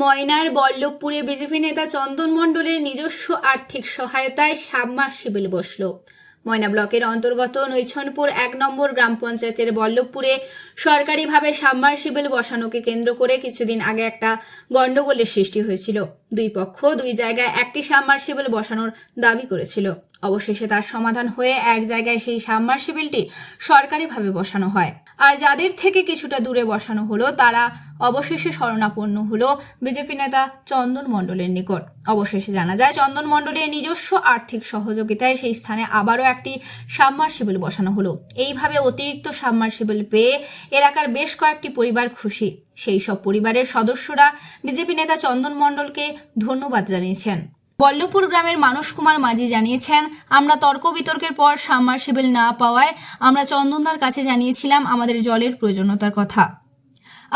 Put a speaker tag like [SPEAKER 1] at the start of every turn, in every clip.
[SPEAKER 1] ময়নার বল্লভপুরে বিজেপি নেতা চন্দন মণ্ডলের নিজস্ব আর্থিক সহায়তায় সাবমার্সিবল বসল। ময়না ব্লকের অন্তর্গত নৈছনপুর এক নম্বর গ্রাম পঞ্চায়েতের বল্লভপুরে সরকারিভাবে সাবমার্সিবল বসানোকে কেন্দ্র করে কিছুদিন আগে একটা গণ্ডগোলের সৃষ্টি হয়েছিল। দুই পক্ষ দুই জায়গায় একটি সাবমার্সিবল বসানোর দাবি করেছিল। অবশেষে তার সমাধান হয়ে এক জায়গায় সেই সাবমার্সিবলটি সরকারিভাবে বসানো হয়। আর যাদের থেকে কিছুটা দূরে বসানো হলো, তারা অবশেষে শরণাপন্ন হল বিজেপি নেতা চন্দন মণ্ডলের নিকট। অবশেষে জানা যায়, চন্দন মণ্ডলের নিজস্ব আর্থিক সহযোগিতায় সেই স্থানে আবারও একটি সাবমার্সিবল বসানো হলো। এইভাবে অতিরিক্ত সাবমার্সিবল পেয়ে এলাকার বেশ কয়েকটি পরিবার খুশি। সেই সব পরিবারের সদস্যরা বিজেপি নেতা চন্দন মণ্ডলকে ধন্যবাদ জানিয়েছেন। বল্লভপুর গ্রামের মানস কুমার মাঝি জানিয়েছেন, আমরা তর্ক বিতর্কের পর সাবমার্সিবল না পাওয়ায় আমরা চন্দনদার কাছে জানিয়েছিলাম আমাদের জলের প্রয়োজনীয়তার কথা।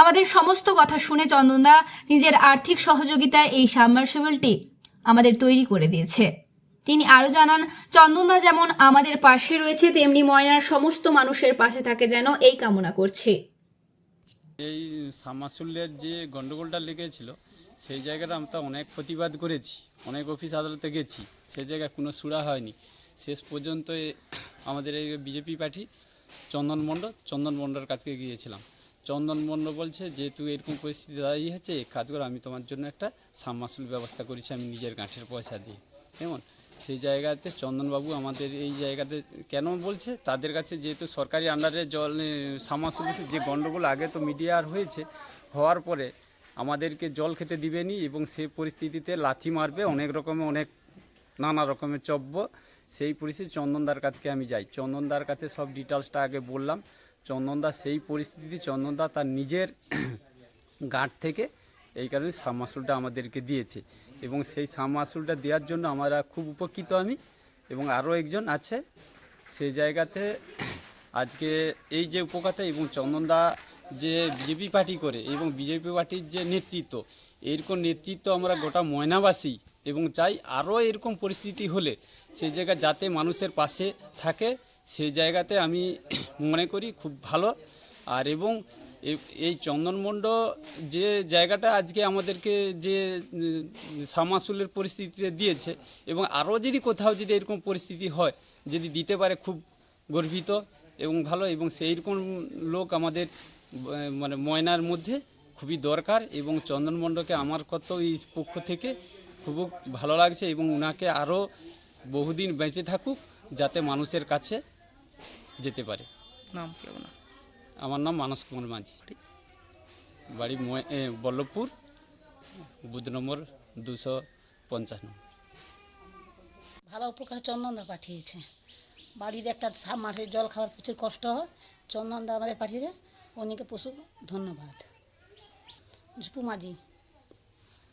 [SPEAKER 1] আমাদের সমস্ত কথা শুনে চন্দনদা নিজের আর্থিক সহযোগিতায় এই সাবমার্সিবলটি আমাদের তৈরি করে দিয়েছে। তিনি আরও জানান, চন্দনদা যেমন আমাদের পাশে রয়েছে, তেমনি ময়নার সমস্ত মানুষের পাশে থাকে যেন এই কামনা করছে।
[SPEAKER 2] এই সামাসুলের যে গন্ডগোলটা লেগেছিল, সেই জায়গাটা আমরা অনেক প্রতিবাদ করেছি, অনেক অফিস আদালতে গেছি সেই জায়গায় কোনো সুরা হয়নি। শেষ পর্যন্ত আমাদের এই বিজেপি পার্টি চন্দন মণ্ডল, চন্দন মণ্ডলের কাছে গিয়েছিলাম। চন্দন মণ্ডল বলছে যেহেতু এরকম পরিস্থিতি দাঁড়িয়ে এক কাজ করো, আমি তোমার জন্য একটা সাবমাসুল ব্যবস্থা করেছি, আমি নিজের গাঁঠের পয়সা দিয়ে। কেমন? সেই জায়গাতে চন্দনবাবু আমাদের এই জায়গাতে কেন বলছে? তাদের কাছে যেহেতু সরকারি আন্ডারে জল সামাসুল যে গণ্ডগোল আগে তো মিডিয়ার হয়েছে, হওয়ার পরে আমাদেরকে জল খেতে দিবেনি এবং সেই পরিস্থিতিতে লাথি মারবে, অনেক রকমের, অনেক নানা রকমের চব্য সেই পরিস্থিতি চন্দনদার কাছকে আমি যাই। চন্দনদার কাছে সব ডিটেলসটা আগে বললাম। চন্দনদা, সেই পরিস্থিতি চন্দনদা তার নিজের গাঁট থেকে এই কারণে সাবমাসুলটা আমাদেরকে দিয়েছে এবং সেই সাবমাসুলটা দেওয়ার জন্য আমরা খুব উপকৃত আমি এবং আরও একজন আছে সেই জায়গাতে আজকে এই যে উপকারটা এবং চন্দনদা যে বিজেপি পার্টি করে এবং বিজেপি পার্টির যে নেতৃত্ব এরকম নেতৃত্ব আমরা গোটা ময়নাবাসী এবং চাই আরও এরকম পরিস্থিতি হলে সেই জায়গা যাতে মানুষের পাশে থাকে সেই জায়গাতে আমি মনে করি খুব ভালো। আর এবং এই চন্দনমণ্ড যে জায়গাটা আজকে আমাদেরকে যে সামাসুলের পরিস্থিতিতে দিয়েছে এবং আরও যদি কোথাও যদি এরকম পরিস্থিতি হয়, যদি দিতে পারে খুব গর্বিত এবং ভালো এবং সেই রকম লোক আমাদের মানে ময়নার মধ্যে খুবই দরকার এবং চন্দনমণ্ডকে আমার কত এই পক্ষ থেকে খুব ভালো লাগছে এবং ওনাকে আরও বহুদিন বেঁচে থাকুক যাতে মানুষের কাছে যেতে পারে।
[SPEAKER 3] নাম কি আপনার
[SPEAKER 2] আমার নাম মানস কুমার মাঝি। বাড়ি ময়- বল্লভপুর বুথ নম্বর দুশো পঞ্চাশ নম্বর।
[SPEAKER 4] ভালো উপকার চন্দনদা পাঠিয়েছে। বাড়ির একটা মাঠে জল খাওয়ার প্রচুর কষ্ট হয়। চন্দনদা আমাদের পাঠিয়েছে। উনিকে প্রচুর ধন্যবাদ। ঝুপু মাঝি।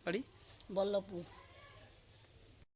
[SPEAKER 3] বাড়ি?
[SPEAKER 4] বল্লভপুর।